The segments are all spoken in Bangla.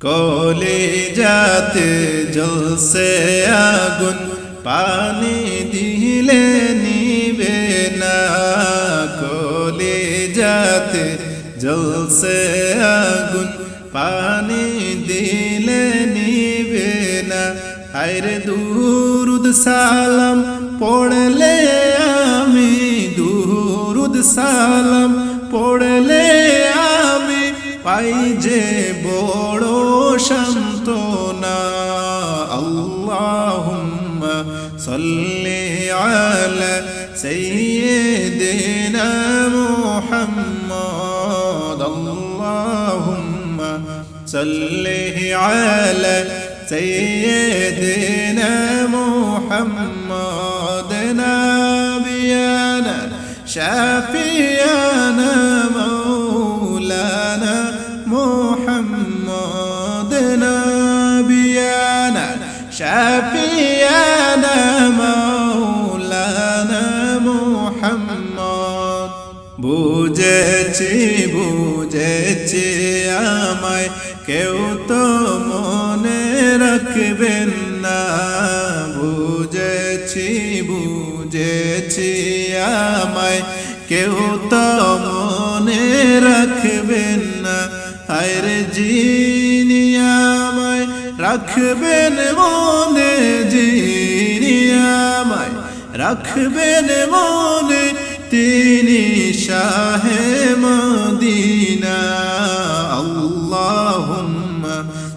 কলে যাতে জলসে আগুন, পানি দিলে নিবে না। কলে যাতে জলসে আগুন, পানি দিলে নিবে না। আরে দুরুদ সালাম পড়লে আমি, দুরুদ সালাম পড়লে আমি পাই যে বড় শান্তনা আল্লাহুম্মা সাল্লি আলা সাইয়্যিদিনা মুহাম্মদ আল্লাহুম্মা সাল্লি আলা সাইয়্যিদিনা মুহাম্মদ নাবিয়ানা শাফিয়ানা বুঝেছি বুঝেছি আমায়। কেউ তো মনে রাখবেন না। বুঝেছি বুঝেছি আমায়। কেউ তো মনে রাখবেন না। হায়রে যিনি আমায় রাখবেন মনে, যিনি আমায় রাখবেন মনে, তিনি শাহে মদিনা আল্লাহুম্মা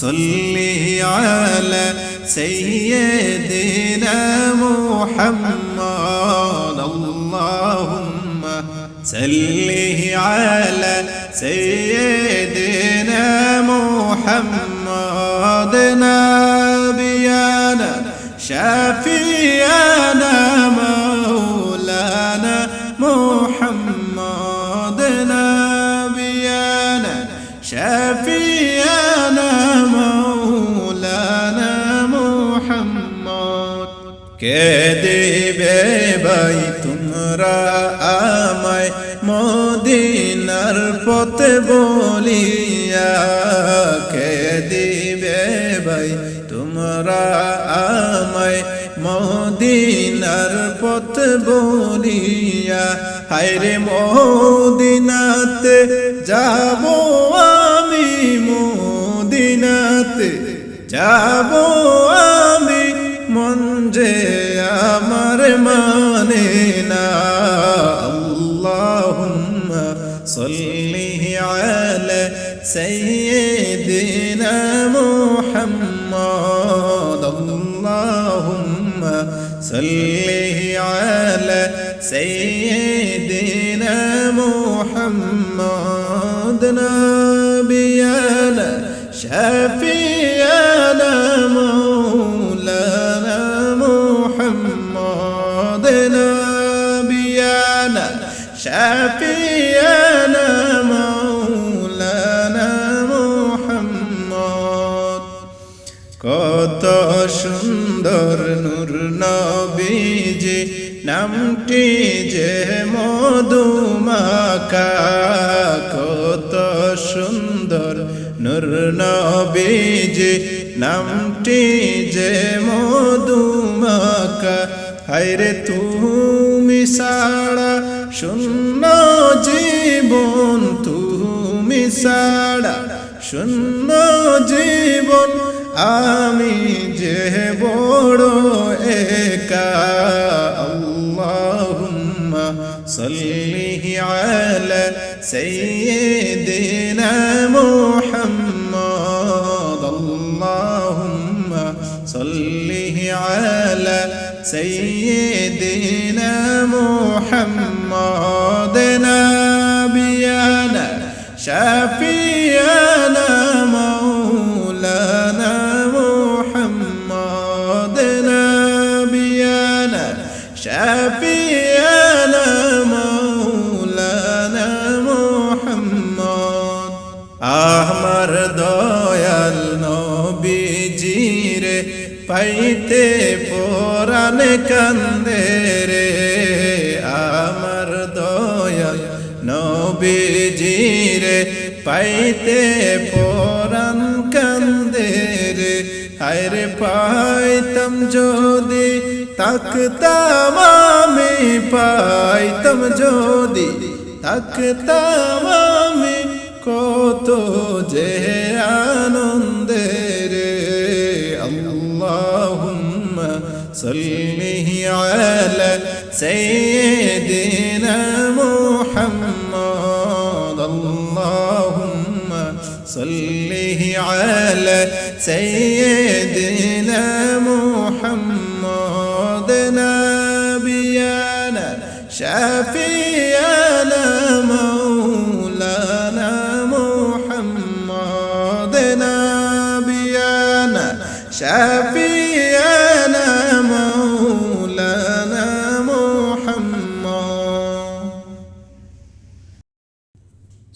সাল্লি আলা সাইয়্যিদিনা মুহাম্মদ আল্লাহুম্মা সাল্লি আলা সাইয়্যিদিনা মুহাম্মদ নাবিয়ানা শাফিয়ানা محمد نبينا شفيعنا مولانا محمد কে দেবে ভাই তোমরা আমায় মদিনার পথে বলিয়া কে দিবে ভাই তোমরা আমায় মদিনার পথ বলিয়া হায়রে মদিনাতে যাব আমি মদিনাতে, যাব আমি মন যে আমার মানে না। আল্লাহুম্মা সাল্লি আলা সাইয়্যিদিনা নাবিয়ানা শাফিয়ানা مولانا محمد نبينا شفيعنا مولانا محمد কত সুন্দর নূর নবীজি নামটি যে মধুমাকা কত সুন্দর নূর নবীজি, নামটি যে মধুমাকা হায়রে তুমি সাড়া, শূন্য জীবন তুমি সাড়া, শূন্য জীবন আমি যে বড় একা। আল্লাহুম্মা সাল্লি আলা সাইয়্যিদিনা মুহাম্মদ على سيدنا محمد نبينا شفيانا مولانا محمد آه، نبينا شفيانا مولانا محمد. أحمر دار পাইতে পরাণ কান্দে রে। আমার দয়াল নবীজিরে পাইতে পরাণ কান্দে হায়রে পাইতাম যদি তাকতাম আমি, পাইতাম যদি তাকতাম আমি, কত যে আনন্দের وسلمه على سيدنا محمد. اللهم صله على سيدنا محمد. نبينا شفيعنا مولانا محمد. نبينا شفيعنا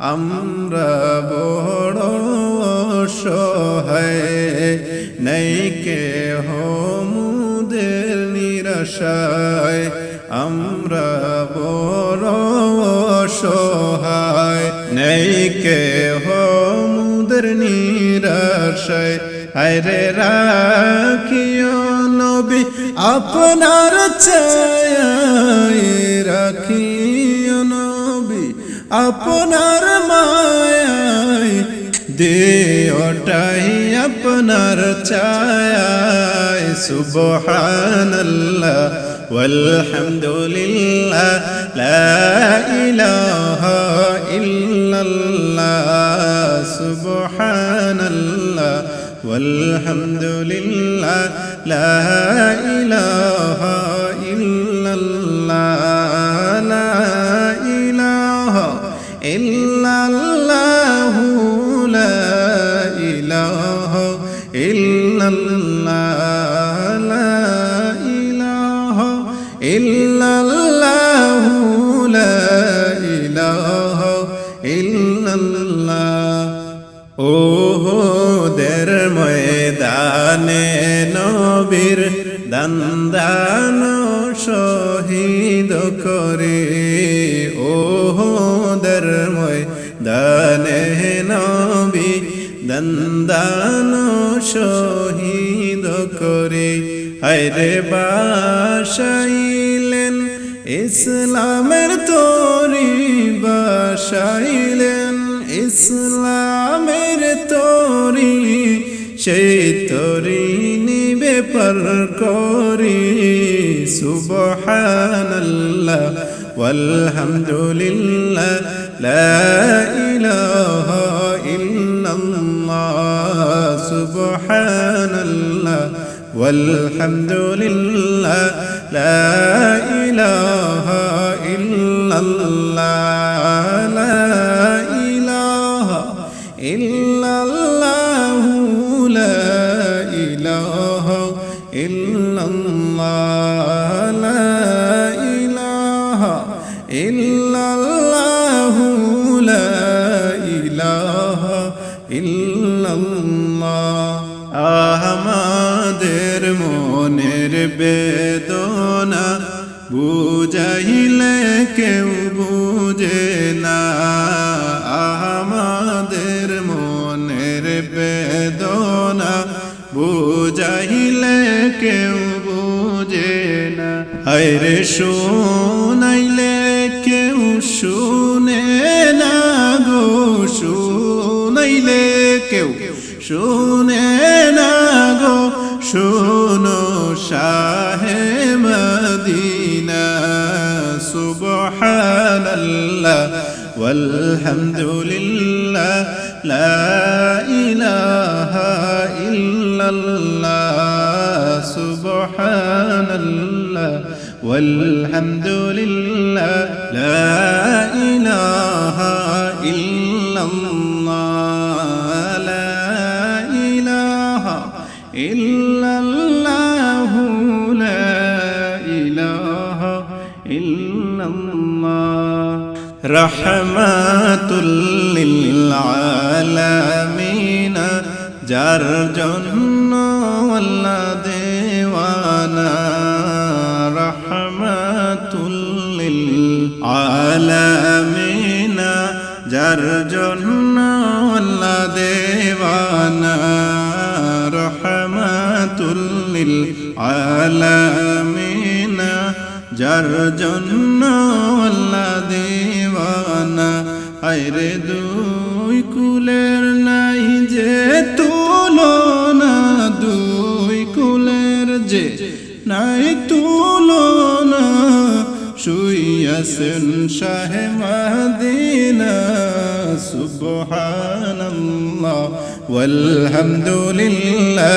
আমরা বড় সহায় নেই কে হমুদের নিরাশায়। আমরা বড় সহায় নেই কে হমুদের নিরাশায়। আরে রাখিও নবী, আপনার রাখিও নবী আপনার মায় দেহটাই আপনার ছায় সুবহানাল্লাহ আলহামদুলিল্লাহ লা ইলাহা ইল্লাল্লাহ, সুবহানাল্লাহ আলহামদুলিল্লাহ লা ইলাহা ইল্লাল্লাহ। ইল্লাল্লাহু লা ইলাহা ইল্লাল্লাহ। ও হো দের ময়দানে নবীর দান শহীদ করে। ও হো দের ময়দানে নবী দান শহীদ করে। হরে বাসাই ইসলামের তরি বাসাইলেন ইসলামের তরি সেই তরি নিবে পর করি সুবহানাল্লাহ walhamdulillah la ilaha illallah subhanallah la ilaha illallah আমাদের মনের বেদনা বুঝাইলে কেউ বুঝে না। আমাদের মনের বেদনা বুঝাইলে কেউ বুঝে না। আরে শোনাইলে কেউ শুনে না গো, শুনাইলে কেউ শুনে না গো শুনো শাহে মদিনা সুবহানাল্লাহ والحمد لله لا إله إلا الله سبحان الله والحمد لله لا রহমাতুল্লিলালামিন যার জন্য আল্লাহ দেওয়ানা রহমাতুল্লিল আলামিন যার জন্য আল্লাহ দেওয়ানা রহমাতুল্লিল আলামিন যার জন্য আল্লাহ দেওয়ানা। আইরে দুই কুলের নাই যে তুলনা, দুই কুলের যে নাই তুলনা। শুইয়াছেন শাহে মাদিনা, সুবহানাল্লাহ walhamdulillah